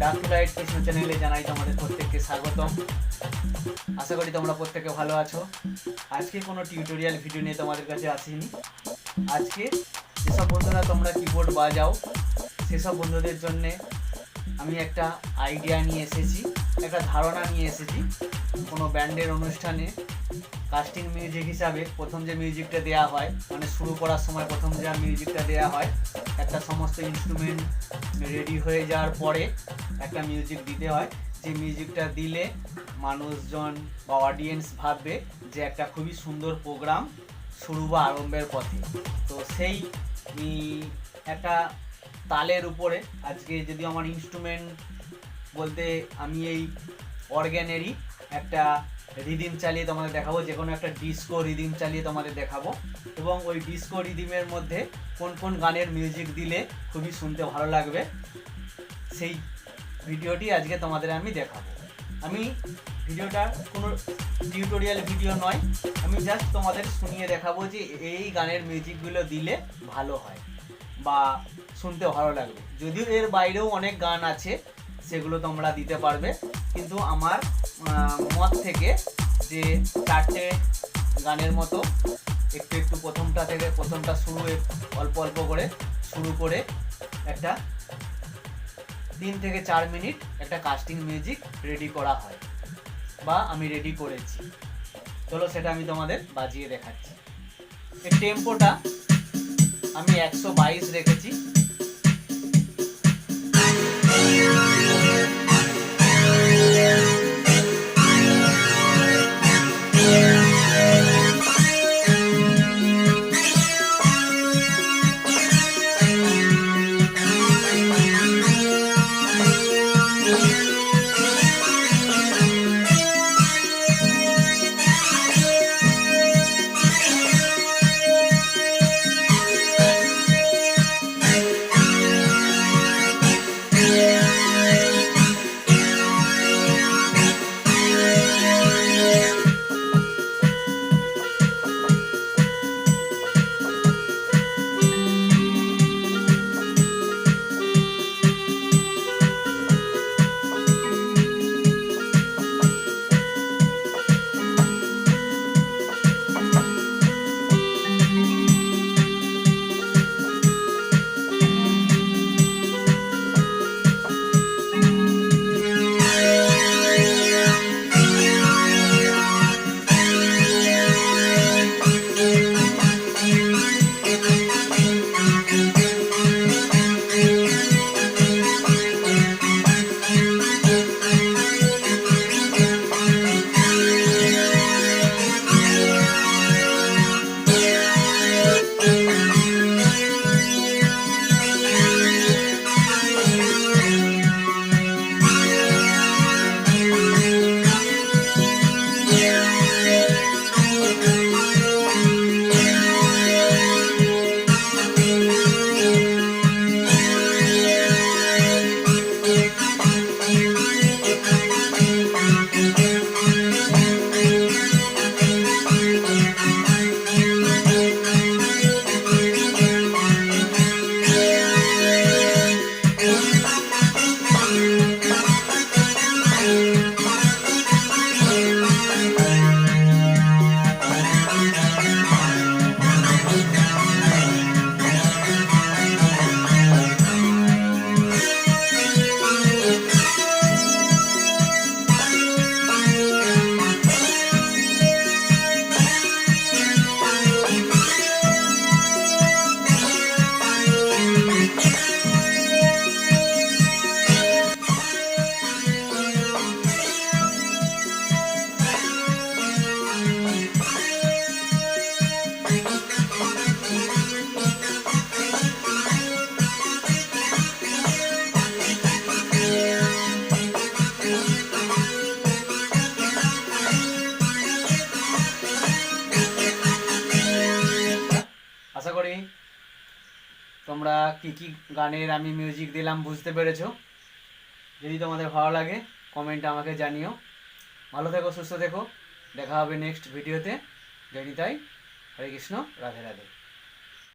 Dark light Krishna চ্যানেলে জানাই তোমাদের প্রত্যেককে স্বাগতম। আশা করি তোমরা প্রত্যেকে ভালো আছো। আজকে কোনো টিউটোরিয়াল ভিডিও নিয়ে তোমাদের কাছে আসিনি। আজকে যেসব বন্ধুরা তোমরা কিবোর্ড বাজাও, সেসব বন্ধুদের জন্যে আমি একটা আইডিয়া নিয়ে এসেছি, একটা ধারণা নিয়ে এসেছি কোনো ব্যান্ডের অনুষ্ঠানে। কাস্টিং মিউজিক হিসাবে প্রথম যে মিউজিকটা দেওয়া হয় মানে শুরু করার সময় প্রথম যে মিউজিকটা দেওয়া হয়, একটা সমস্ত ইনস্ট্রুমেন্ট রেডি হয়ে যাওয়ার পরে একটা মিউজিক দিতে হয়। যে মিউজিকটা দিলে মানুষজন বা অডিয়েন্স ভাববে যে একটা খুবই সুন্দর প্রোগ্রাম শুরু বা আরম্ভের পথে। তো সেই একটা তালের উপরে আজকে যদি আমার ইনস্ট্রুমেন্ট বলতে আমি এই অর্গ্যানেরই একটা রিদিম চালিয়ে তোমাদের দেখাবো, যে কোনো একটা ডিস্কো রিদিম চালিয়ে তোমাদের দেখাবো। এবং ওই ডিস্কো রিদিমের মধ্যে কোন কোন গানের মিউজিক দিলে খুবই শুনতে ভালো লাগবে, সেই ভিডিওটি আজকে তোমাদের আমি দেখাবো। আমি ভিডিওটা কোনো টিউটোরিয়াল ভিডিও নয়, আমি জাস্ট তোমাদের শুনিয়ে দেখাবো যে এই গানের মিউজিকগুলো দিলে ভালো হয় বা শুনতে ভালো লাগবে। যদিও এর বাইরেও অনেক গান আছে, সেগুলো তোমরা দিতে পারবে, কিন্তু আমার মত থেকে যে চারটে গানের মতো একটু একটু প্রথমটা থেকে প্রথমটা শুরু অল্প অল্প করে শুরু করে একটা তিন থেকে চার মিনিট একটা কাস্টিং মিউজিক রেডি করা হয় বা আমি রেডি করেছি। চলো সেটা আমি তোমাদের বাজিয়ে দেখাচ্ছি। এই টেম্পোটা আমি একশো বাইশ রেখেছি। করি তোমরা কি কি গানের আমি মিউজিক দিলাম বুঝতে পেরেছ? যদি তোমাদের ভালো লাগে কমেন্ট আমাকে জানিও। ভালো থেকো, সুস্থ থেকো। দেখা হবে নেক্সট ভিডিওতে জয় তাই হরে কৃষ্ণ। রাধে রাধে।